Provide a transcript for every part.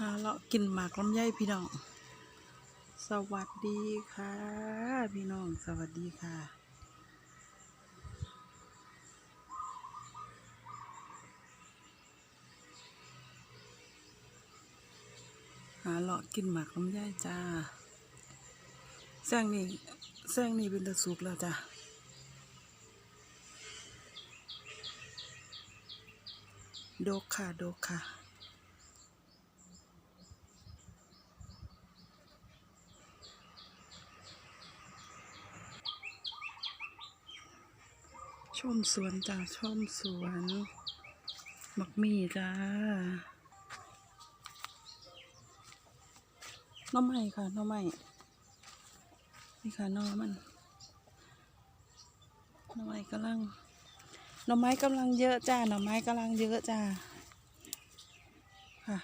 หาเลาะกินหมากลำไยพี่น้อง สวัสดีค่ะ พี่น้องสวัสดีค่ะ หาเลาะกินหมากลำไยจ้าแซงนี่แซงนี่เป็นตะสุกแล้วจ้าดกค่ะดกค่ะ ชมสวนจ้าชมสวนมักมีจ้าหน้องใหม่ค่ะหน้องใหม่นี่ค่ะน้องมันหน้องใหม่กำลังหน่อไม้กำลังเยอะจ้าหน่อไม้กำลังเยอะจ้าค่ะ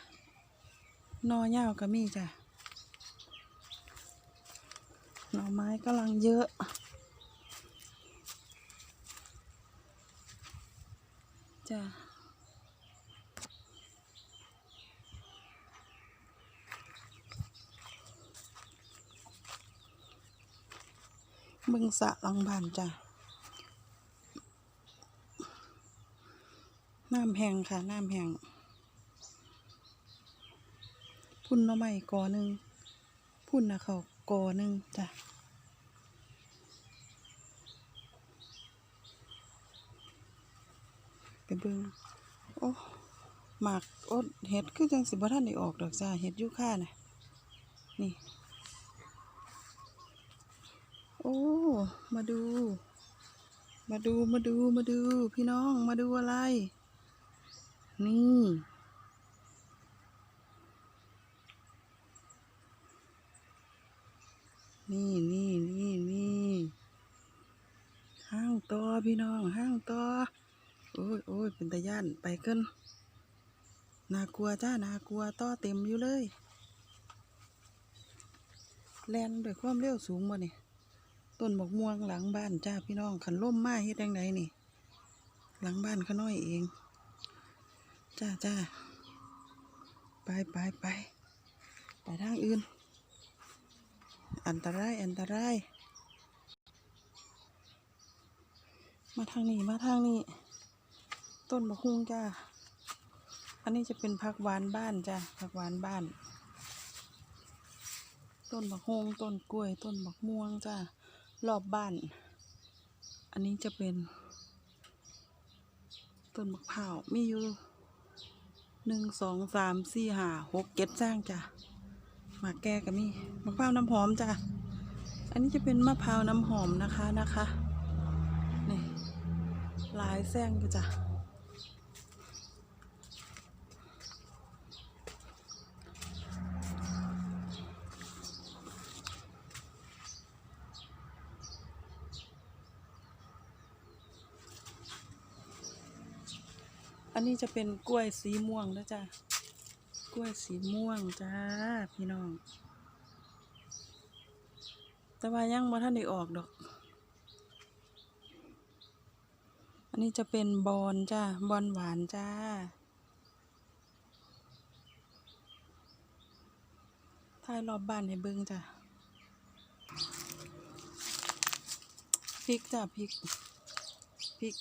นอยาวก็มีจ้าหน่อไม้กำลังเยอะ จ้ะบึงสะลังบานจ้ะ น้ำแห้งค่ะ น้ำแห้งพุ่นน้อไม้กอหนึ่ง พุ่นนะเขากอหนึ่งจ้ะ ไป เบิ่งโอ้หมากโอ้เห็ดคือจังสิบ่ทันได้ออกดอกจ้าเห็ดยูค่าน่ะนี่โอ้มาดู มาดูมาดูมาดู พี่น้องมาดูอะไร นี่ นี่นี่นี่นี่ห้างต่อพี่น้องห้างต่อโอ้ยโอ้ย เป็นตาย่านไปเกินน่ากลัวจ้าน่ากลัวต่อเต็มอยู่เลยแลนด้วยความเร็วสูงบ่นี่ยต้นบกม่วงหลังบ้านจ้าพี่น้องขันล่มมาเฮ็ดยังไงนี่ หลังบ้านเขาน้อยเอง จ้าจ้าไปไปไปไปทางอื่น อันตรายอันตราย มาทางนี้มาทางนี้ ต้นบกฮุงจ้า อันนี้จะเป็นผักหวานบ้านจ้าผักหวานบ้าน ต้นบักฮงต้นกล้วย ต้นบักม่วงจ้ารอบบ้าน อันนี้จะเป็น ต้นมะพร้าวมีอยู่หนึ่งสองสามสี่ห้าหกเจ็ดจ้างจ้ะมาแก่ก็มีมะพร้าวน้ำหอมจ้ะอันนี้จะเป็นมะพร้าวน้ำหอมนะคะนะคะนี่หลายแซงอยู่จ้ะ อันนี้จะเป็นกล้วยสีม่วงนะจ๊ะ กล้วยสีม่วงจ้าพี่น้อง แต่ว่ายังบ่ท่านได้ออกดอก อันนี้จะเป็นบอนจ้าบอนหวานจ้า ถ่ายรอบบ้านให้เบิ่งจ้ะพริกจ้าพริกพริก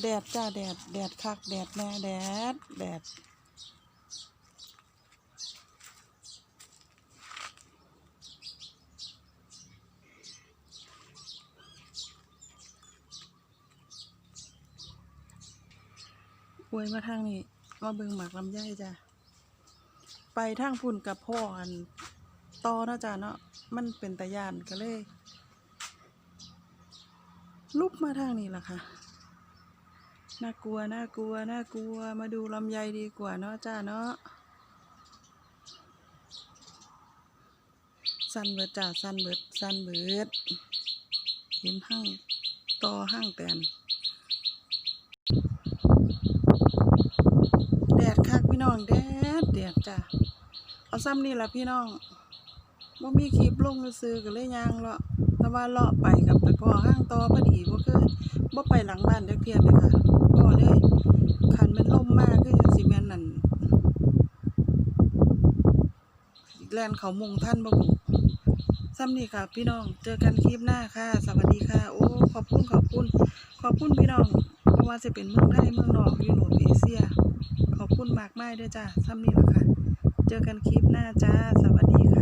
แดดจ้าแดดแดดคักแดดแน่แดดแดดอวยมาทางนี้มาเบิงหมากลำไยจ้ะไปทางพุ่นกับพ่ออันต่อนะจ้ะเนาะมันเป็นตะยานก็เลย ลุกมาทางนี้ล่ะค่ะ น่ากลัวน่ากลัวน่ากลัว มาดูลำไยดีกว่าเนาะจ้าเนาะสั้นเบิดจ้าสั้นเบิดสั้นเบิดเห็นห้างต่อห้างแตนแดดคักพี่น้องแดดแดดจ้าเอาซ้ำนี่ละพี่น้องบ่มีคลิปลงซื้อๆก็เลยยางเลาะ แต่ว่าเลาะไปกับตะกอห้างตอพอดีก็คือบ่ไปหลังบ้านจักเพียบเลยค่ะก็เลยคันมันล่มมากคือจังสิแม่นนั่นแลนเขามุงท่านบ่บุซ้ำนี่ค่ะ พี่น้องเจอกันคลิปหน้าค่ะ สวัสดีค่ะ โอ้ขอบคุณขอบคุณขอบคุณพี่น้องเพราะว่าจะเป็นเมืองไทยเมืองนอกยุโรปเอเชีย ขอบคุณมากมากด้วยจ้าซ้ำนี่ละค่ะ เจอกันคลิปหน้าจ้า สวัสดีค่ะ